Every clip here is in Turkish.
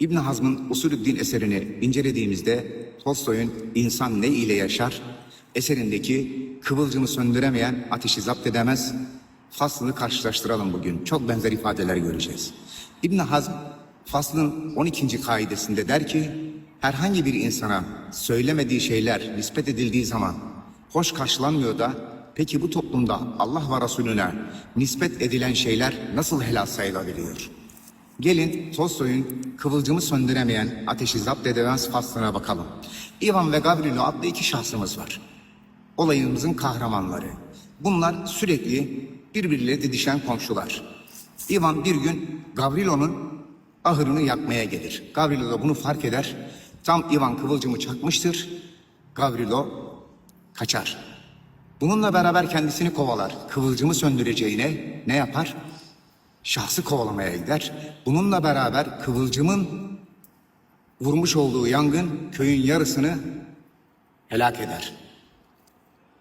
İbn Hazm'ın Usulüddin eserini incelediğimizde Tolstoy'un İnsan Ne ile Yaşar eserindeki kıvılcımı söndüremeyen ateşi zapt edemez faslını karşılaştıralım bugün. Çok benzer ifadeler göreceğiz. İbn Hazm faslın 12. kaidesinde der ki herhangi bir insana söylemediği şeyler nispet edildiği zaman hoş karşılanmıyor da peki bu toplumda Allah ve Resulüne nispet edilen şeyler nasıl helal sayılabiliyor? Gelin Tolstoy'un kıvılcımı söndüremeyen ateşi zapt edemez faslına bakalım. Ivan ve Gavrilo adlı iki şahsımız var. Olayımızın kahramanları. Bunlar sürekli birbirleriyle didişen komşular. Ivan bir gün Gavrilo'nun ahırını yakmaya gelir. Gavrilo da bunu fark eder. Tam Ivan kıvılcımı çakmıştır. Gavrilo kaçar. Bununla beraber kendisini kovalar. Kıvılcımı söndüreceğine ne yapar? Şahsı kovalamaya gider. Bununla beraber kıvılcımın vurmuş olduğu yangın köyün yarısını helak eder.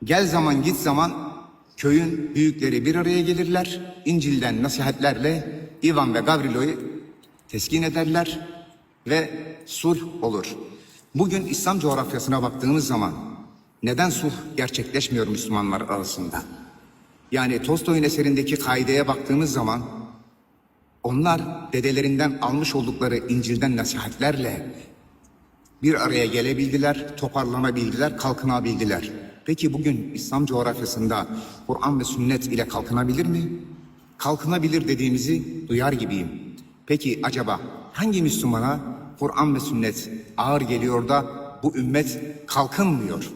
Gel zaman git zaman köyün büyükleri bir araya gelirler. İncil'den nasihatlerle Ivan ve Gavrilo'yu teskin ederler ve sulh olur. Bugün İslam coğrafyasına baktığımız zaman neden sulh gerçekleşmiyor Müslümanlar arasında? Yani Tolstoy'un eserindeki kaideye baktığımız zaman onlar dedelerinden almış oldukları İncil'den nasihatlerle bir araya gelebildiler, toparlanabildiler, kalkınabildiler. Peki bugün İslam coğrafyasında Kur'an ve sünnet ile kalkınabilir mi? Kalkınabilir dediğimizi duyar gibiyim. Peki acaba hangi Müslümana Kur'an ve sünnet ağır geliyor da bu ümmet kalkınmıyor?